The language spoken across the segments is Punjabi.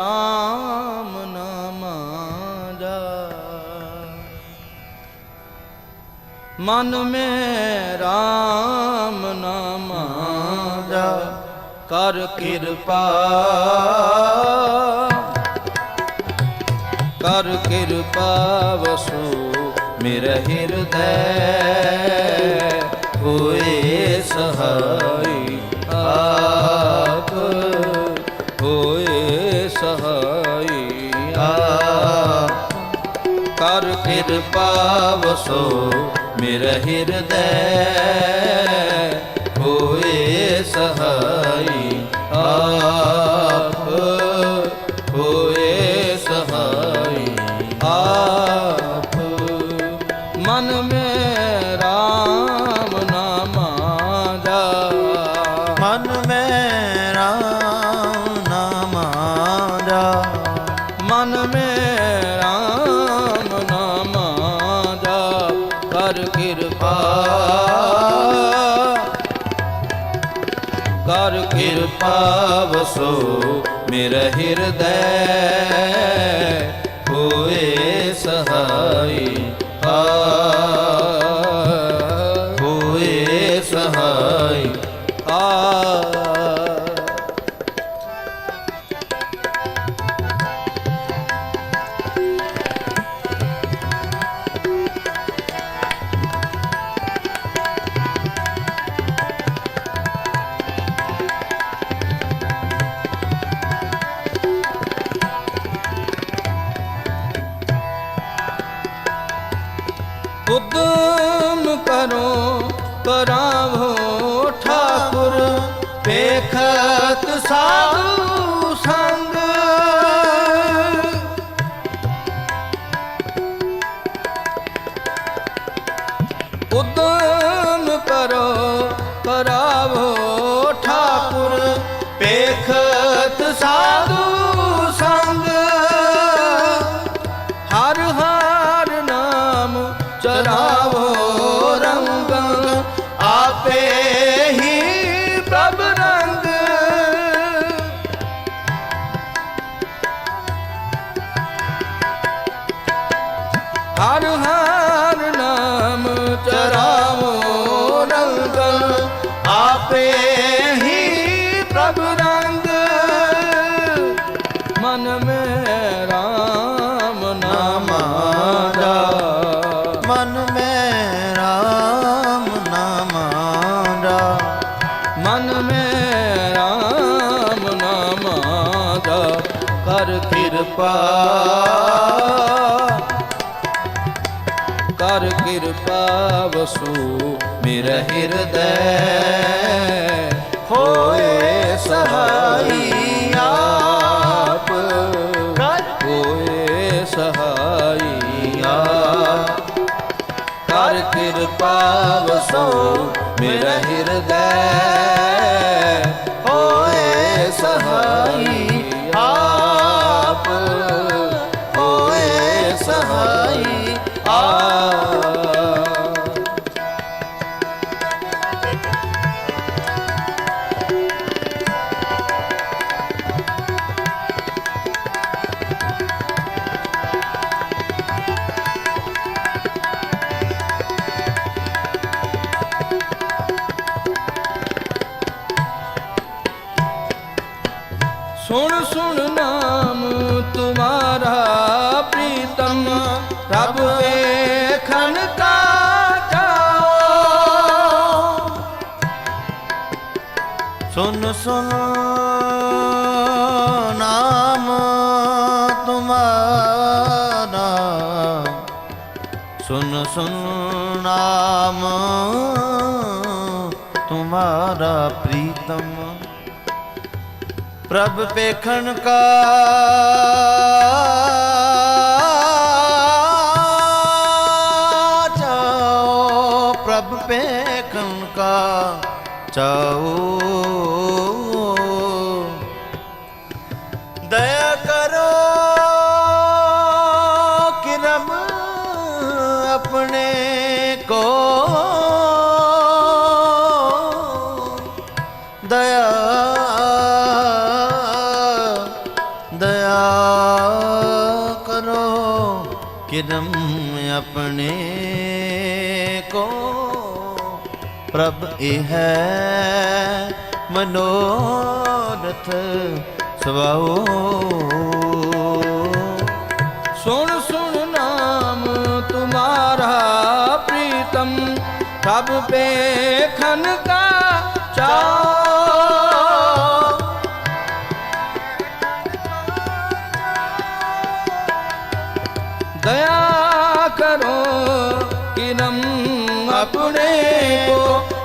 ਰਾਮ ਨਾਮ ਜਾ ਮਨ ਮੇ ਰਾਮ ਨਾਮ ਜਾ ਕਰ ਕਿਰਪਾ। ਕਰ ਕਿਰਪਾ ਵਸੋ ਮੇਰਾ ਹਿਰਦੈ। ਹੋਏ ਸਹਾਈ ਕਰ ਸੋ ਵਸੋ ਮੇਰਾ ਹਿਰਦੈ ਹੋਏ ਸਹਾਈ ਆਪ ਹੋਏ ਸਹਾਈ ਆਪ। ਮਨ ਮੇ ਰਾਮ ਸੋ ਮੇਰਾ ਹਿਰਦੈ ਕਰਾਵੋ ਠਾਕੁਰ ਵੇਖਤ ਸਾਧੂ ਸੰਗ। ਉਦਮ ਕਰੋ ਕਰਾਵੋ ਠਾਕੁਰ ਵੇਖਤ ਸਾਧੂ ਹਰ ਹਰ ਨਾਮ ਚਰਾਵੋ ਰੰਗ ਆਪੇ ਹੀ ਪ੍ਰਭ ਰੰਗ। ਮਨ ਮੇ ਰਾਮ ਨਾਮ ਦਾ। ਮਨ ਮੈਂ ਰਾਮ ਨਾਮ ਦਾ। ਮਨ ਮੇ ਰਾਮ ਨਾਮ ਦਾ। ਕਰ ਕਿਰਪਾ ਕਰ ਕਿਰਪਾ ਵਸੂ ਮੇਰਾ ਹਿਰਦੈ ਹੋਏ ਸਹਾਈ ਆਪ ਹੋਏ ਸਹਾਈ ਆਪ। ਕਰ ਕਿਰਪਾ ਵਸੋ ਮੇਰਾ ਹਿਰਦੈ ਹੋਏ ਸਹਾਈ ਸੁਨ ਸੁਨ ਨਾਮ ਤੁਮਾਰਾ। ਸੁਨ ਸੁਨ ਨਾਮ ਤੁਮਾਰਾ ਪ੍ਰੀਤਮ। ਪ੍ਰਭ ਪੇਖਣ ਕਾ ਪ੍ਰਭ ਪੇਖਣ ਕਾ जाओ दया करो किरम अपने को। दया दया करो किरम अपने को। ਪ੍ਰਭ ਇਹ ਹੈ ਮਨੋਰਥ ਸਵਾਉ ਸੁਣ ਸੁਣ ਨਾਮ ਤੁਮਾਰਾ ਪ੍ਰੀਤਮ ਸਭ ਪੇ ਖਨਕ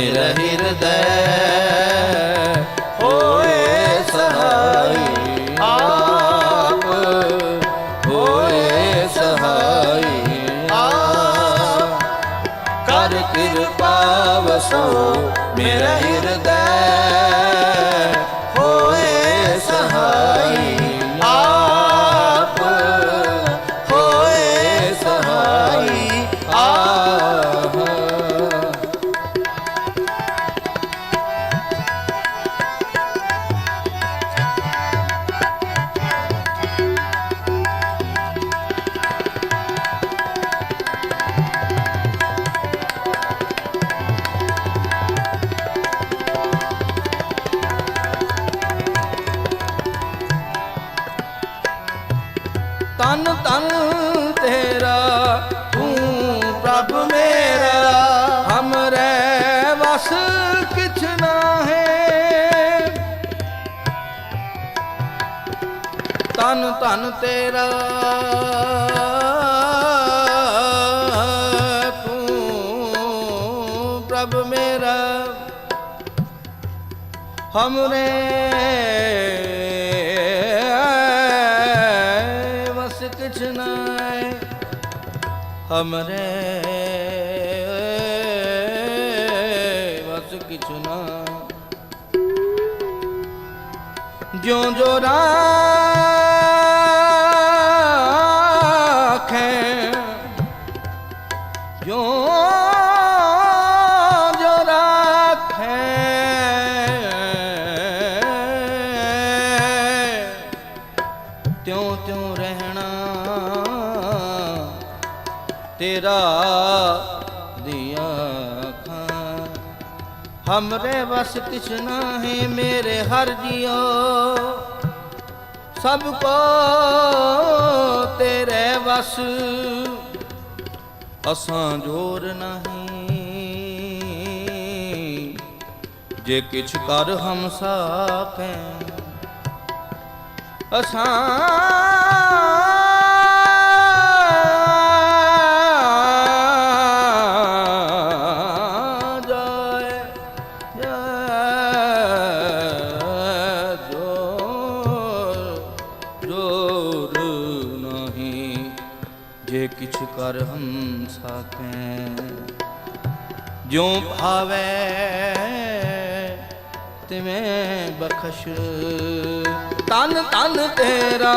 ਮੇਰਾ ਹਿਰਦੈ। ਹੋਏ ਸਹਾਈ ਆਪ। ਹੋਏ ਸਹਾਈ ਕਰ ਕਿਰਪਾ ਵਸੋ ਮੇਰਾ ਹਿਰਦੈ। ਧਨ ਧਨ ਤੇਰਾ ਤੂੰ ਪ੍ਰਭ ਮੇਰਾ ਹਮਰੇ ਵਸ ਕਿਛ ਨਾਏ ਹਮਰੇ ਵਸ ਕਿਛ ਨਾ ਜਿਉਂ ਰਹਿਣਾ ਤੇਰਾ ਦਿਆ ਅੱਖਾਂ। ਹਮਰੇ ਬਸ ਕਿਛ ਨਾਹੀ ਮੇਰੇ ਹਰ ਜੀਓ। ਸਭ ਕੋ ਤੇਰੇ ਵਸ। ਅਸਾਂ ਜੋਰ ਨਹੀਂ। ਜੇ ਕਿਛ ਕਰ ਹਮ ਸਾਕੈ ਅਸਾਂ ਜਾਏ ਜਾਏ ਜੋਰ ਜੋਰ ਨਹੀਂ ਜੇ ਕਿਛ ਕਰ ਹਮ ਸਾਕੈ ਜਿਉ ਭਾਵੈ ਤਿਵੇਂ ਬਖਸ਼? ਤਨ ਤਨ ਤੇਰਾ,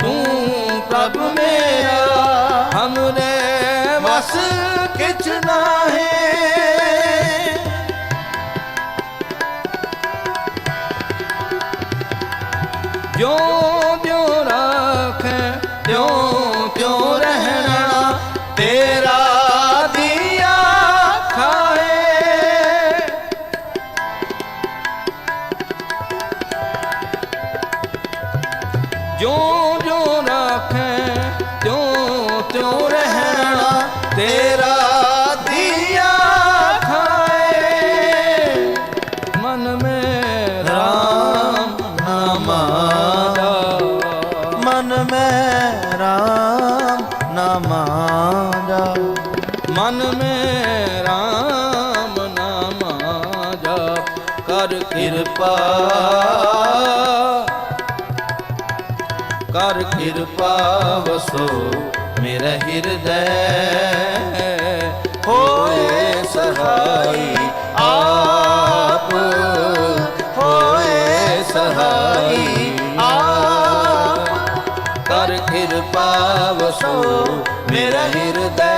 ਤੂੰ ਪ੍ਰਭ ਮੇਰਾ। ਹਮਰੇ ਵਸ ਕਿਛ ਨਾਹੀ। ਜੋ ਜੋ ਰੱਖੇ ਤਿਉ ਤਿਉ ਰਹਿਣਾ, ਤੇਰਾ ਮਨ ਮੇ ਰਾਮ ਨਾਮ ਜਪ ਕਰ ਕਿਰਪਾ। ਕਰ ਕਿਰਪਾ ਵਸੋ ਮੇਰਾ ਹਿਰਦੈ। ਹੋਏ ਸਹਾਈ ਆਪ, ਹੋਏ ਸਹਾਈ ਆਪ। ਕਰ ਕਿਰਪਾ ਵਸੋ ਮੇਰਾ ਹਿਰਦੈ।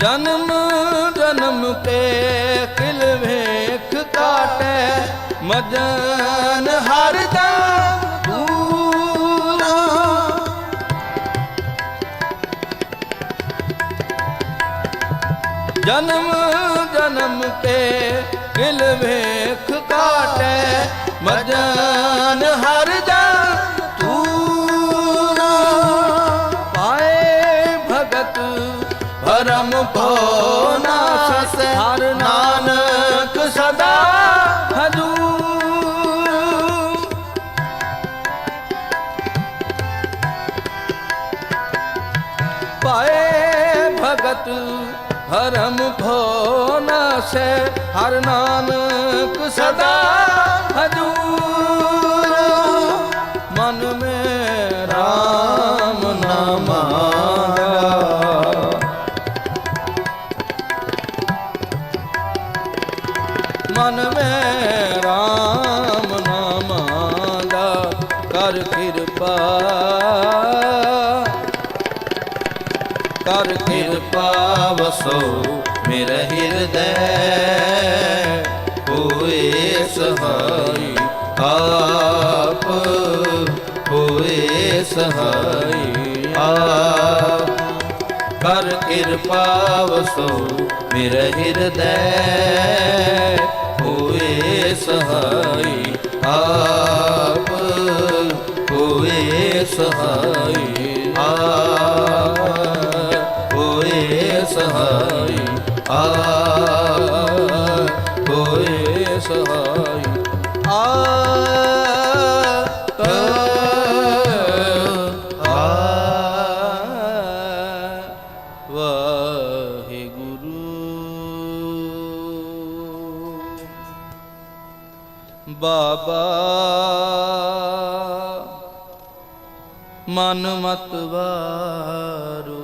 ਜਨਮ ਜਨਮ ਤੇ ਕਿਲ ਵੇਖ ਕਾਟੈ। ਮਜਨ ਹਰ ਦਮ ਦੂਰਾ। ਜਨਮ ਜਨਮ ਕੇ ਕਿਲ ਵੇਖ ਕਾਟੈ। ਮਜਨ ਹਰ ਦਮ ਭਰਮ ਭੋ ਨਾਸ ਹਰ ਨਾਨਕ ਸਦਾ ਹਜੂਰ ਪਾਏ ਭਗਤ ਹਰਮ ਭੋ ਨਾਸੈ ਹਰ ਨਾਨਕ ਸਦਾ ਸਹਾਈ ਆਪ ਕਰ ਕਿਰਪਾ ਵਸੋ ਮੇਰਾ ਹਿਰਦੈ, ਹੋਏ ਸਹਾਈ ਆਪ, ਹੋਏ ਸਹਾਈ ਆਪ, ਹੋਏ ਸਹਾਈ ਆ ਮਤ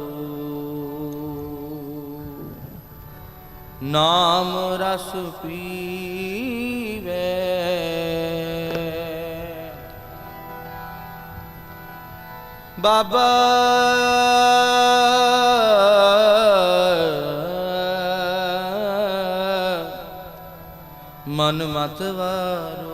ਨਾਮ ਰਸ ਪੀਵੇ। ਬਾਬਾ ਮਨ ਮਤ ਵਾਰੋ